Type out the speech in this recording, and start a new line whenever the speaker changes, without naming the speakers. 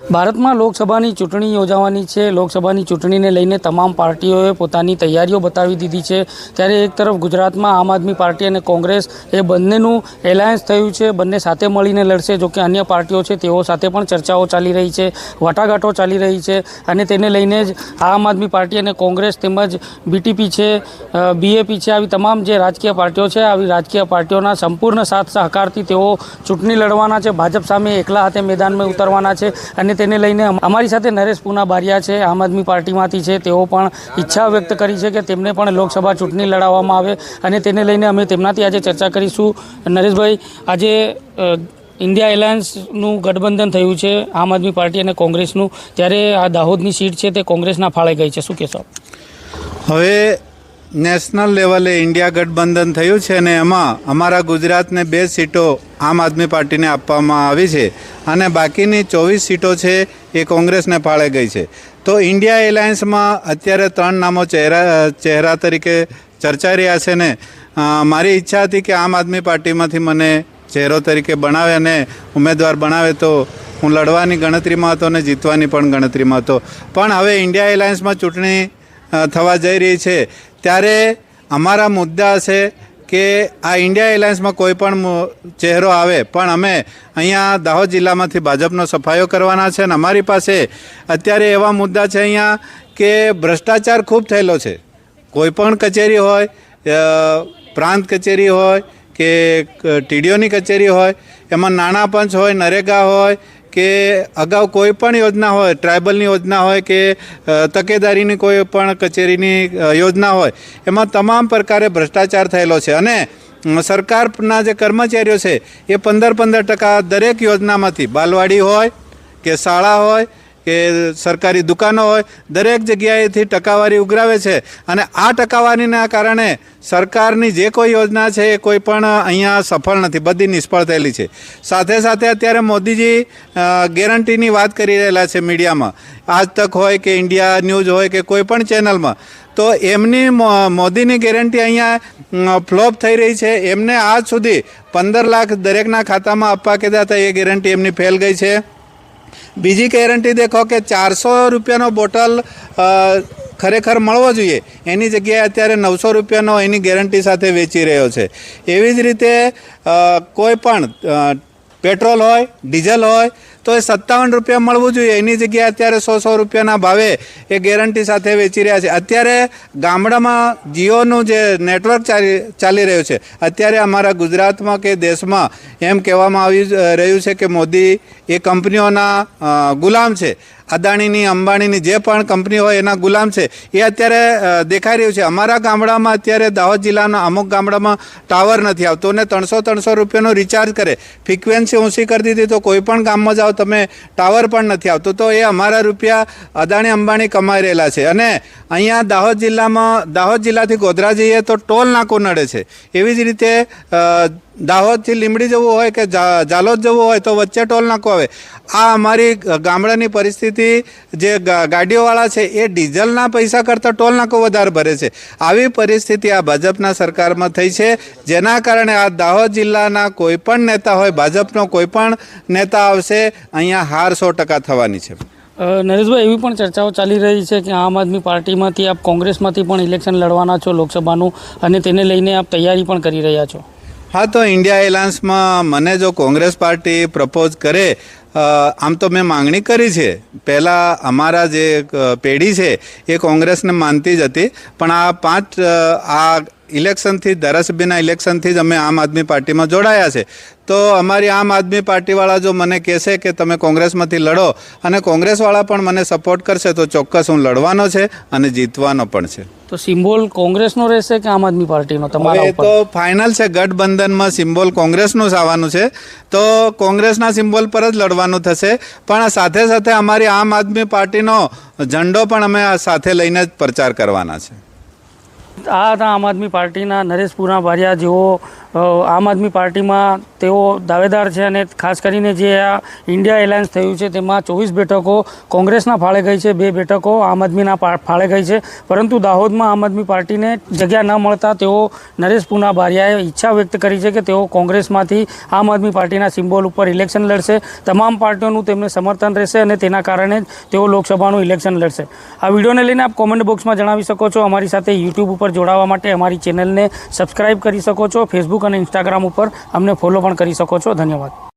ભારતમાં લોકસભાની ચૂંટણી યોજાવાની છે. લોકસભાની ચૂંટણીને લઈને તમામ પાર્ટીઓએ પોતાની તૈયારીઓ બતાવી દીધી છે. ત્યારે એક તરફ ગુજરાતમાં આમ આદમી પાર્ટી અને કોંગ્રેસ એ બંનેનું એલાયન્સ થયું છે. બંને સાથે મળીને લડશે જોકે અન્ય પાર્ટીઓ છે, તેઓ સાથે પણ ચર્ચાઓ ચાલી રહી છે, વાટાઘાટો ચાલી રહી છે અને તેને લઈને જ આમ આદમી પાર્ટી અને કોંગ્રેસ તેમજ બીટીપી છે બીએપી છે, આવી તમામ જે રાજકીય પાર્ટીઓ છે, આવી રાજકીય પાર્ટીઓના સંપૂર્ણ સાથ સહકારથી તેઓ ચૂંટણી લડવાના છે. ભાજપ સામે એકલા હાથે મેદાનમાં ઉતરવાના છે અને તેને લઈને અમારી સાથે નરેશ પૂના બારિયા છે, આમ આદમી પાર્ટીમાંથી છે. તેઓ પણ ઈચ્છા વ્યક્ત કરી છે કે તેમને પણ લોકસભા ચૂંટણી લડાવવામાં આવે અને તેને લઈને અમે તેમનાથી આજે ચર્ચા કરીશું. નરેશભાઈ, આજે ઇન્ડિયા એલાયન્સનું ગઠબંધન થયું છે, આમ આદમી પાર્ટી અને કોંગ્રેસનું. ત્યારે આ દાહોદની સીટ છે, તે કોંગ્રેસના ફાળે ગઈ છે. શું કહેશો
હવે નેશનલ લેવલે ઇન્ડિયા ગઠબંધન થયું છે અને એમાં અમારા ગુજરાતને બે સીટો આમ આદમી પાર્ટીને આપવામાં આવી છે અને બાકીની ચોવીસ સીટો છે એ કોંગ્રેસને ફાળે ગઈ છે. તો ઇન્ડિયા એલાયન્સમાં અત્યારે ત્રણ નામો ચહેરા ચહેરા તરીકે ચર્ચાઈ રહ્યા છે ને મારી ઈચ્છા હતી કે આમ આદમી પાર્ટીમાંથી મને ચહેરો તરીકે બનાવે અને ઉમેદવાર બનાવે તો હું લડવાની ગણતરીમાં હતો અને જીતવાની પણ ગણતરીમાં હતો. પણ હવે ઇન્ડિયા એલાયન્સમાં ચૂંટણી થવા જઈ રહી છે. ત્યારે અમારા મુદ્દા છે કે આ ઇન્ડિયા એલાયન્સમાં કોઈ પણ ચહેરો આવે. પણ અમે અહીંયા દાહોદ જિલ્લામાંથી ભાજપનો સફાયો કરવાના છે અને અમારી પાસે અત્યારે એવા મુદ્દા છે અહીંયા કે ભ્રષ્ટાચાર ખૂબ થયેલો છે. કોઈ પણ કચેરી હોય પ્રાંત કચેરી હોય કે, ટીડીઓની કચેરી હોય, એમાં નાણાં પંચ હોય, નરેગા હોય કે અગાઉ કોઈ પણ યોજના હોય ટ્રાઇબલની યોજના હોય કે તકેદારીની કોઈ પણ કચેરીની યોજના હોય, એમાં તમામ પ્રકારે ભ્રષ્ટાચાર થયેલો છે. અને સરકારના જે કર્મચારીઓ છે, એ પંદર પંદર ટકા દરેક યોજનામાંથી બાલવાડી હોય, કે શાળા હોય કે સરકારી દુકાનો હોય, દરેક જગ્યાએથી ટકાવારી ઉઘરાવે છે. અને આ ટકાવારીના કારણે સરકારની જે કોઈ યોજના છે, એ કોઈ પણ અહીંયા સફળ નથી, બધી નિષ્ફળ થયેલી છે. સાથે સાથે અત્યારે મોદીજી ગેરંટીની વાત કરી રહેલા છે મીડિયામાં. આજ તક હોય કે ઇન્ડિયા ન્યૂઝ હોય કે કોઈ પણ ચેનલમાં. તો એમની મોદીની ગેરંટી અહીંયા ફ્લોપ થઈ રહી છે. એમને આજ સુધી પંદર લાખ દરેકના ખાતામાં આપવા કીધા હતા, એ ગેરંટી એમની ફેલ ગઈ છે. બીજી ગેરંટી દેખો કે ચારસો રૂપિયાનો બોટલ ખરેખર મળવો જોઈએ. એની જગ્યાએ અત્યારે નવસો રૂપિયાનો એની ગેરંટી સાથે વેચી રહ્યો છે. એવી જ રીતે કોઈ પણ પેટ્રોલ હોય ડીઝલ હોય તો એ સત્તાવન રૂપિયા મળવું જોઈએ. એની જગ્યાએ અત્યારે સો સો રૂપિયાના ભાવે એ ગેરંટી સાથે વેચી રહ્યા છે. અત્યારે ગામડામાં જીઓનું જે નેટવર્ક ચાલી ચાલી રહ્યું છે. અત્યારે અમારા ગુજરાતમાં કે દેશમાં એમ કહેવામાં આવી રહ્યું છે કે મોદી એ કંપનીઓના ગુલામ છે. અદાણીની, અંબાણીની જે પણ કંપની હોય એના ગુલામ છે, એ અત્યારે દેખાઈ રહ્યું છે. અમારા ગામડામાં અત્યારે દાહોદ જિલ્લાના અમુક ગામડામાં ટાવર નથી આવતો ને ત્રણસો ત્રણસો રૂપિયાનો રિચાર્જ કરે. ફ્રિકવન્સી ઊંચી કરી દીધી તો કોઈ પણ ગામમાં જાઓ તમે, ટાવર પણ નથી આવતો. તો એ અમારા રૂપિયા અદાણી, અંબાણી કમાઈ રહેલા છે. અને અહીંયા દાહોદ જિલ્લામાં, દાહોદ જિલ્લાથી ગોધરા જઈએ તો ટોલ નાકો નડે છે. એવી જ રીતે દાહોદથી લીમડી જવું હોય કે જાલોદ જવું હોય તો વચ્ચે ટોલ નાકો આવે. આ અમારી ગામડાની પરિસ્થિતિ જે ગાડીઓવાળા છે એ ડીઝલના પૈસા કરતાં ટોલ નાકો વધારે ભરે છે. આવી પરિસ્થિતિ આ ભાજપના સરકારમાં થઈ છે. જેના કારણે આ દાહોદ જિલ્લાના કોઈ પણ નેતા હોય, ભાજપનો કોઈ પણ નેતા આવશે, અહીંયા હાર સો ટકા થવાની છે.
નરેશભાઈ, એવી પણ ચર્ચાઓ ચાલી રહી છે કે આમ આદમી પાર્ટીમાંથી આપ કોંગ્રેસમાંથી પણ ઇલેક્શન લડવાના છો લોકસભાનું અને તેને લઈને આપ તૈયારી પણ કરી રહ્યા છો.
હા, તો ઇન્ડિયા એલાયન્સમાં મને જો કોંગ્રેસ પાર્ટી પ્રપોઝ કરે આમ તો મેં માંગણી કરી છે. પહેલાં અમારા જે પેઢી છે, એ કોંગ્રેસને માનતી જ હતી. પણ આ પાંચ આ ઇલેક્શનથી ધારાસભ્યના ઇલેક્શનથી જ અમે આમ આદમી પાર્ટીમાં જોડાયા છે. તો અમારી આમ આદમી પાર્ટીવાળા જો મને કહેશે કે તમે કોંગ્રેસમાંથી લડો અને કોંગ્રેસવાળા પણ મને સપોર્ટ કરશે તો ચોક્કસ હું લડવાનો છે અને જીતવાનો પણ છે.
તો સિમ્બોલ કોંગ્રેસનો રહેશે કે આમ આદમી પાર્ટીનો? તમારા
એ તો ફાઇનલ છે ગઠબંધનમાં સિમ્બોલ કોંગ્રેસનું જ આવવાનું છે. તો કોંગ્રેસના સિમ્બોલ પર જ લડવાનું થશે. પણ સાથે સાથે અમારી આમ આદમી પાર્ટીનો ઝંડો પણ અમે આ સાથે લઈને જ પ્રચાર કરવાના છે.
આ હતા આમ આદમી પાર્ટીના નરેશ પૂના બારિયા જેઓ આમ આદમી પાર્ટીમાં તેઓ દાવેદાર છે અને ખાસ કરીને જે આ ઇન્ડિયા એલાયન્સ થયું છે, તેમાં ચોવીસ બેઠકો કોંગ્રેસના ફાળે ગઈ છે, બે બેઠકો આમ આદમીના ફાળે ગઈ છે. પરંતુ દાહોદમાં આમ આદમી પાર્ટીને જગ્યા ન મળતા તેઓ નરેશ પુના બારિયાએ ઈચ્છા વ્યક્ત કરી છે કે તેઓ કોંગ્રેસમાંથી આમ આદમી પાર્ટીના સિમ્બોલ ઉપર ઇલેક્શન લડશે. તમામ પાર્ટીઓનું તેમને સમર્થન રહેશે અને તેના કારણે તેઓ લોકસભાનું ઇલેક્શન લડશે. આ વિડીયોને લઈને આપ કોમેન્ટ બોક્સમાં જણાવી શકો છો. અમારી સાથે યુટ્યુબ ઉપર જોડાવા માટે અમારી ચેનલને સબસ્ક્રાઇબ કરી શકો છો. અને ઇન્સ્ટાગ્રામ ઉપર અમને ફોલો પણ કરી શકો છો. ધન્યવાદ.